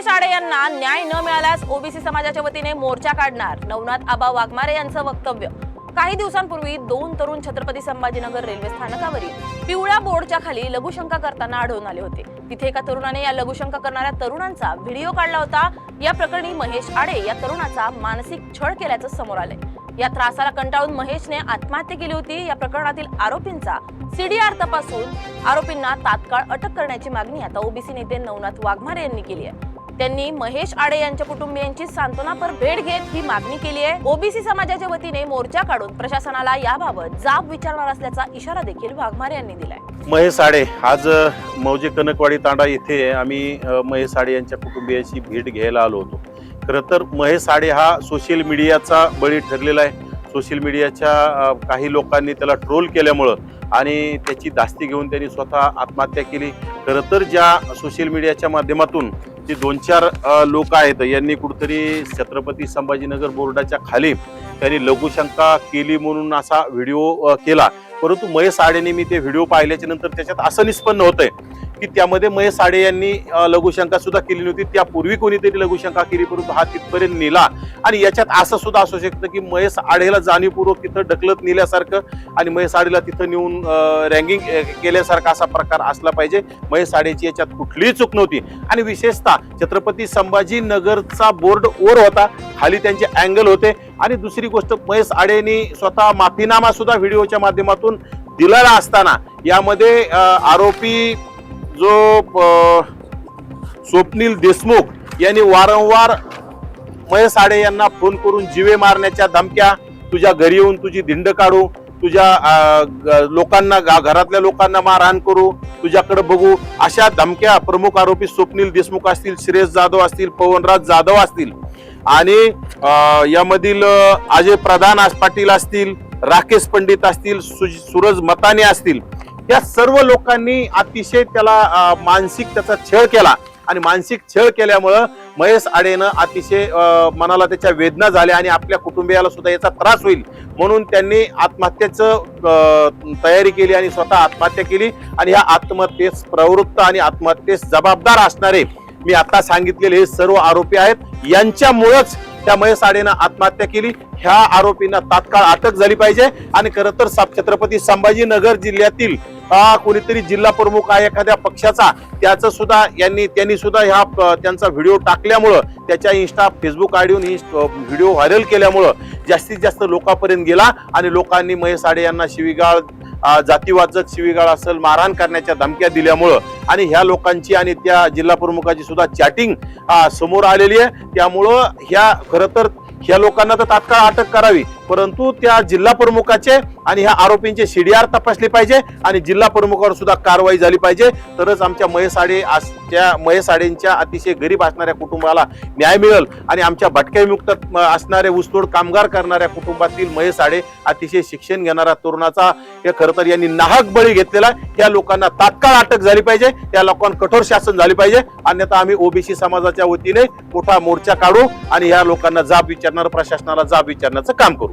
महेश आडे यांना न्याय न मिळाल्यास ओबीसी समाजाच्या वतीने मोर्चा काढणार. नवनाथ आबा वाघमारे यांचं वक्तव्य. काही दिवसांपूर्वी दोन तरुण छत्रपती संभाजीनगर रेल्वे स्थानकावरील पिवळ्या बोर्डच्या खाली लघुशंका करताना आढळून आले होते. तिथे एका तरुणाने या लघुशंका करणाऱ्या तरुणांचा व्हिडिओ काढला होता. या प्रकरणी महेश आडे या तरुणाचा मानसिक छळ केल्याचं समोर आलंय. या त्रासाला कंटाळून महेशने आत्महत्या केली होती. या प्रकरणातील आरोपींचा सीडीआर तपासून आरोपींना तात्काळ अटक करण्याची मागणी आता ओबीसी नेते नवनाथ वाघमारे यांनी केली आहे. त्यांनी महेश आडे यांच्या कुटुंबियांची सांत्वनापर भेट घेत ही मागणी केली आहे. ओबीसी समाजाच्या वतीने मोर्चा काढून प्रशासनाला याबाबत जाब विचारणार असल्याचा इशारा देखील वाघमारे यांनी दिलाय. महेश साडे आज मौजे कनकवाडी तांडा येथे आम्ही महेश साडे यांच्या कुटुंबियांची भेट घ्यायला आलो होतो. खरं तर महेश साडे हा सोशल मीडियाचा बळी ठरलेला आहे. सोशल मीडियाच्या काही लोकांनी त्याला ट्रोल केल्यामुळं आणि त्याची दास्ती घेऊन त्यांनी स्वतः आत्महत्या केली. खरं तर ज्या सोशल मीडियाच्या माध्यमातून जे दोन चार लोक आहेत यांनी कुठंतरी छत्रपती संभाजीनगर बोर्डाच्या खाली त्यांनी लघुशंका केली म्हणून असा व्हिडिओ केला. परंतु महेश आडेने मी ते व्हिडिओ पाहिल्याच्या नंतर त्याच्यात असं निष्पन्न होतंय. की त्यामध्ये महेश साडे यांनी लघुशंका सुद्धा केली नव्हती त्यापूर्वी कोणीतरी लघुशंका केली परंतु हा तिथपर्यंत नेला. आणि याच्यात असं सुद्धा असू शकतं की महेश आडेला जाणीवपूर्वक तिथं ढकलत नेल्यासारखं आणि महेश आडेला तिथं नेऊन रँगिंग केल्यासारखा असा प्रकार असला पाहिजे. महेश साडेची याच्यात कुठलीही चूक नव्हती. आणि विशेषतः छत्रपती संभाजीनगरचा बोर्ड ओर होता. खाली त्यांचे अँगल होते. आणि दुसरी गोष्ट महेश आडेनी स्वतः माफीनामा सुद्धा व्हिडिओच्या माध्यमातून दिलेला असताना यामध्ये आरोपी जो स्वप्नील देशमुख यांनी वारंवार महेश साडे यांना फोन करून जिवे मारण्याच्या धमक्या तुझ्या घरी येऊन तुझी धिंड काढू तुझ्या ग- लोकांना गा- घरातल्या लोकांना मारहाण करू तुझ्याकडे बघू अशा धमक्या प्रमुख आरोपी स्वप्नील देशमुख असतील श्रेयस जाधव असतील पवनराज जाधव असतील आणि यामधील अजय प्रधान पाटील असतील राकेश पंडित असतील सु- सूरज मताने असतील. या सर्व लोकांनी अतिशय त्याला मानसिक त्याचा छळ केला. आणि मानसिक छळ केल्यामुळं महेश आडेनं अतिशय मनाला त्याच्या वेदना झाल्या आणि आपल्या कुटुंबियाला सुद्धा याचा त्रास होईल. म्हणून त्यांनी आत्महत्येचं तयारी केली आणि स्वतः आत्महत्या केली. आणि ह्या आत्महत्येस प्रवृत्त आणि आत्महत्येस जबाबदार असणारे मी आता सांगितलेले हे सर्व आरोपी आहेत. यांच्यामुळेच त्या महेश आडेनं आत्महत्या केली. ह्या आरोपींना तात्काळ अटक झाली पाहिजे. आणि खरं तर छत्रपती संभाजीनगर जिल्ह्यातील कोणीतरी जिल्हा प्रमुख आहे एखाद्या पक्षाचा त्याचं सुद्धा यांनी त्यांनी सुद्धा ह्या त्यांचा व्हिडिओ टाकल्यामुळं त्याच्या इन्स्टा फेसबुक आयडीवरून व्हिडिओ व्हायरल केल्यामुळं जास्तीत जास्त लोकांपर्यंत गेला आणि लोकांनी महेश आडे यांना शिवीगाळ जातीवाचक शिवीगाळ असेल मारहाण करण्याच्या धमक्या दिल्यामुळं आणि ह्या लोकांची आणि त्या जिल्हा प्रमुखाची सुद्धा चॅटिंग समोर आलेली आहे. त्यामुळं ह्या खरं तर ह्या लोकांना तर तात्काळ अटक करावी. परंतु त्या जिल्हा प्रमुखाचे आणि ह्या आरोपींचे सीडीआर तपासले पाहिजे आणि जिल्हा प्रमुखावर सुद्धा कारवाई झाली पाहिजे. तरच आमच्या महेसाडे आडे आस- त्या महेश अतिशय गरीब असणाऱ्या कुटुंबाला न्याय मिळेल आणि आमच्या भटक्यामुक्त असणारे ऊसतोड कामगार करणाऱ्या कुटुंबातील महेसाडे अतिशय शिक्षण घेणारा तरुणाचा हे खरं तर यांनी नाहक बळी घेतलेला त्या या लोकांना तात्काळ अटक झाली पाहिजे. या लोकांना कठोर शासन झाले पाहिजे. अन्यथा आम्ही ओबीसी समाजाच्या वतीने मोठा मोर्चा काढू आणि या लोकांना जाब विचारणार प्रशासनाला जाब विचारण्याचं काम करू.